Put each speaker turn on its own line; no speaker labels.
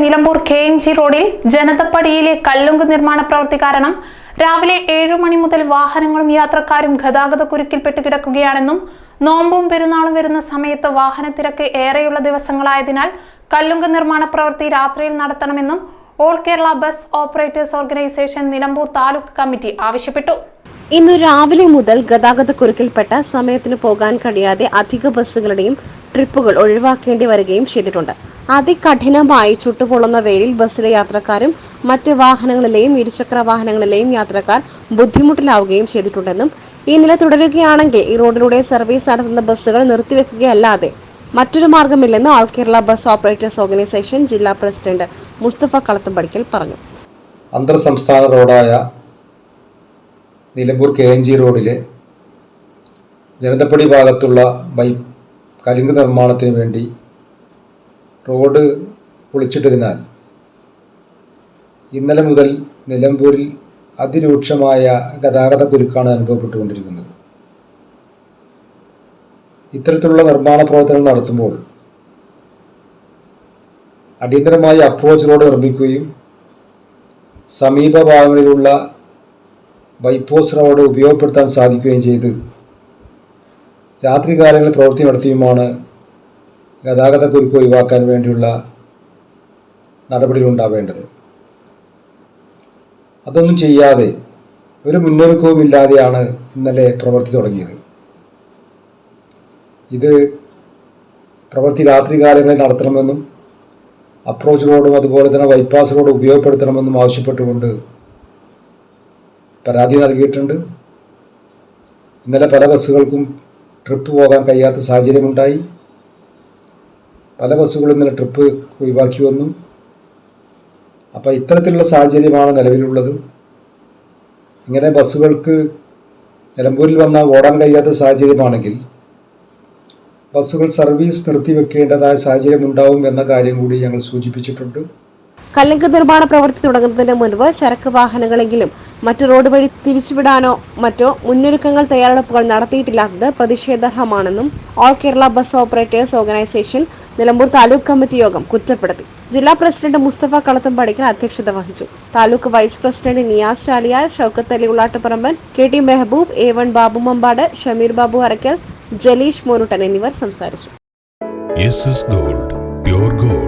Nilambur K N G റോഡിൽ ജനതപ്പടിയിലെ കല്ലുങ്ക് നിർമ്മാണ പ്രവൃത്തി കാരണം രാവിലെ ഏഴു മണി മുതൽ വാഹനങ്ങളും യാത്രക്കാരും ഗതാഗത കുരുക്കിൽപ്പെട്ട് കിടക്കുകയാണെന്നും നോമ്പും പെരുന്നാളും വരുന്ന സമയത്ത് വാഹനത്തിരക്ക് ഏറെയുള്ള ദിവസങ്ങളായതിനാൽ കല്ലുങ്ക് നിർമ്മാണ പ്രവൃത്തി രാത്രിയിൽ നടത്തണമെന്നും all Kerala bus operators organisation Nilambur taluk committee ആവശ്യപ്പെട്ടു.
ഇന്നു രാവിലെ മുതൽ ഗതാഗത കുരുക്കിൽപ്പെട്ട സമയത്തിന് പോകാൻ കഴിയാതെ അധിക ബസ്സുകളുടെയും ട്രിപ്പുകൾ ഒഴിവാക്കേണ്ടി വരികയും ചെയ്തിട്ടുണ്ട്. അതികഠിനമായി ചുട്ടുപൊള്ളുന്ന വെയിലിൽ ബസ്സിലെ യാത്രക്കാരും മറ്റ് വാഹനങ്ങളിലെയും ഇരുചക്ര വാഹനങ്ങളിലെയും യാത്രക്കാർ ബുദ്ധിമുട്ടിലാവുകയും ചെയ്തിട്ടുണ്ടെന്നും ഈ നില തുടരുകയാണെങ്കിൽ ഈ റോഡിലൂടെ സർവീസ് നടത്തുന്ന ബസ്സുകൾ നിർത്തിവെക്കുകയല്ലാതെ മറ്റൊരു മാർഗമില്ലെന്ന് all Kerala bus operators organisation ജില്ലാ പ്രസിഡന്റ് മുസ്തഫ കളത്തമ്പടിക്കൽ പറഞ്ഞു.
അന്തർ സംസ്ഥാന റോഡായ നിലമ്പൂർ കെ എൻ ജി റോഡിലെ ജനതപ്പടി ഭാഗത്തുള്ള ബൈ കലിങ്ക് നിർമ്മാണത്തിന് വേണ്ടി റോഡ് പൊളിച്ചിട്ടതിനാൽ ഇന്നലെ മുതൽ നിലമ്പൂരിൽ അതിരൂക്ഷമായ ഗതാഗത കുരുക്കാണ് അനുഭവപ്പെട്ടുകൊണ്ടിരിക്കുന്നത്. ഇത്തരത്തിലുള്ള നിർമ്മാണ പ്രവർത്തനങ്ങൾ നടത്തുമ്പോൾ അടിയന്തരമായി അപ്രോച്ച് റോഡ് നിർമ്മിക്കുകയും സമീപ ഭാഗങ്ങളിലുള്ള ബൈപ്പോസ് റോഡ് ഉപയോഗപ്പെടുത്താൻ സാധിക്കുകയും ചെയ്ത് രാത്രികാലങ്ങളിൽ പ്രവൃത്തി നടത്തിയുമാണ് ഗതാഗത കുരുക്ക് ഒഴിവാക്കാൻ വേണ്ടിയുള്ള നടപടികൾ ഉണ്ടാവേണ്ടത് അതൊന്നും ചെയ്യാതെ ഒരു മുന്നൊരുക്കവും ഇല്ലാതെയാണ് ഇന്നലെ പ്രവൃത്തി തുടങ്ങിയത്. ഇത് പ്രവൃത്തി രാത്രികാലങ്ങളിൽ നടത്തണമെന്നും അപ്രോച്ച് റോഡും അതുപോലെ തന്നെ ബൈപ്പാസ് റോഡ് ഉപയോഗപ്പെടുത്തണമെന്നും ആവശ്യപ്പെട്ടുകൊണ്ട് പരാതി നൽകിയിട്ടുണ്ട്. ഇന്നലെ പല ബസ്സുകൾക്കും ട്രിപ്പ് പോകാൻ കഴിയാത്ത സാഹചര്യമുണ്ടായി. പല ബസ്സുകളും ഇന്നലെ ട്രിപ്പ് ഒഴിവാക്കി വന്നു. അപ്പോൾ ഇത്തരത്തിലുള്ള സാഹചര്യമാണ് നിലവിലുള്ളത്. ഇങ്ങനെ ബസ്സുകൾക്ക് നിലമ്പൂരിൽ വന്നാൽ ഓടാൻ കഴിയാത്ത സാഹചര്യമാണെങ്കിൽ ബസ്സുകൾ സർവീസ് നിർത്തിവെക്കേണ്ടതായ സാഹചര്യം ഉണ്ടാവും എന്ന കാര്യം കൂടി ഞങ്ങൾ സൂചിപ്പിച്ചിട്ടുണ്ട്.
കല്ലുങ്ക് നിർമ്മാണ പ്രവൃത്തി തുടങ്ങുന്നതിന് മുൻപ് ചരക്ക് വാഹനങ്ങളെങ്കിലും മറ്റു റോഡ് വഴി തിരിച്ചുവിടാനോ മറ്റോ മുന്നൊരുക്കങ്ങൾ തയ്യാറെടുപ്പുകൾ നടത്തിയിട്ടില്ലാത്തത് പ്രതിഷേധാർഹമാണെന്നും all Kerala bus operators organisation Nilambur taluk committee യോഗം കുറ്റപ്പെടുത്തി. ജില്ലാ പ്രസിഡന്റ് മുസ്തഫ കളത്തുംപടിക്കൽ അധ്യക്ഷത വഹിച്ചു. Taluk vice president Niyas Chaliyal Shoukath Ali Ullattuparamban K T Mehboob A one Babu Mambad Shameer Babu Arakkal Jaleesh Monuttan എന്നിവർ സംസാരിച്ചു.
Gold gold